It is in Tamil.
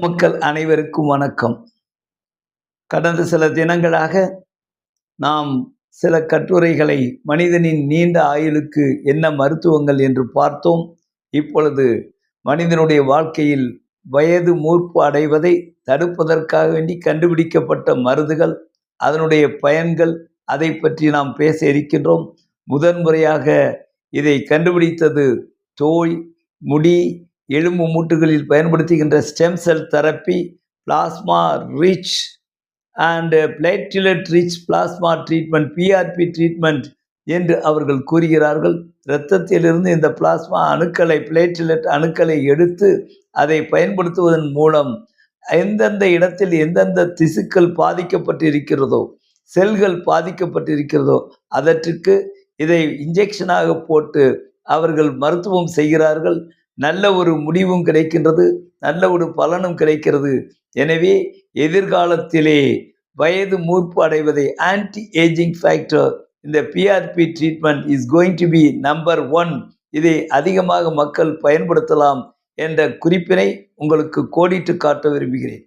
மக்கள் அனைவருக்கும் வணக்கம். கடந்த சில தினங்களாக நாம் சில கட்டுரைகளை மனிதனின் நீண்ட ஆயுளுக்கு என்ன மருத்துவங்கள் என்று பார்த்தோம். இப்பொழுது மனிதனுடைய வாழ்க்கையில் வயது மூர்ப்பு அடைவதை தடுப்பதற்காக வேண்டி கண்டுபிடிக்கப்பட்ட மருந்துகள் அதனுடைய பயன்கள் அதை பற்றி நாம் பேச இருக்கின்றோம். முதன்முறையாக இதை கண்டுபிடித்தது தோய் முடி எலும்பு மூட்டுகளில் பயன்படுத்துகின்ற stem cell therapy plasma rich and platelet rich plasma treatment PRP treatment என்று அவர்கள் கூறுகிறார்கள். இரத்தத்திலிருந்து இந்த பிளாஸ்மா அணுக்களை பிளேட்டிலட் அணுக்களை எடுத்து அதை பயன்படுத்துவதன் மூலம் எந்தெந்த இடத்தில் எந்தெந்த திசுக்கள் பாதிக்கப்பட்டிருக்கிறதோ செல்கள் பாதிக்கப்பட்டிருக்கிறதோ அதற்கு இதை இன்ஜெக்ஷனாக போட்டு அவர்கள் மருத்துவம் செய்கிறார்கள். நல்ல ஒரு முடிவும் கிடைக்கின்றது நல்ல ஒரு பலனும் கிடைக்கிறது. எனவே எதிர்காலத்திலே வயது மூர்ப்பு அடைவதை ஆன்டி ஏஜிங் ஃபேக்டர் இந்த PRP treatment is going to be number one இதை அதிகமாக மக்கள் பயன்படுத்தலாம் என்ற குறிப்பினை உங்களுக்கு கோடிட்டு காட்ட விரும்புகிறேன்.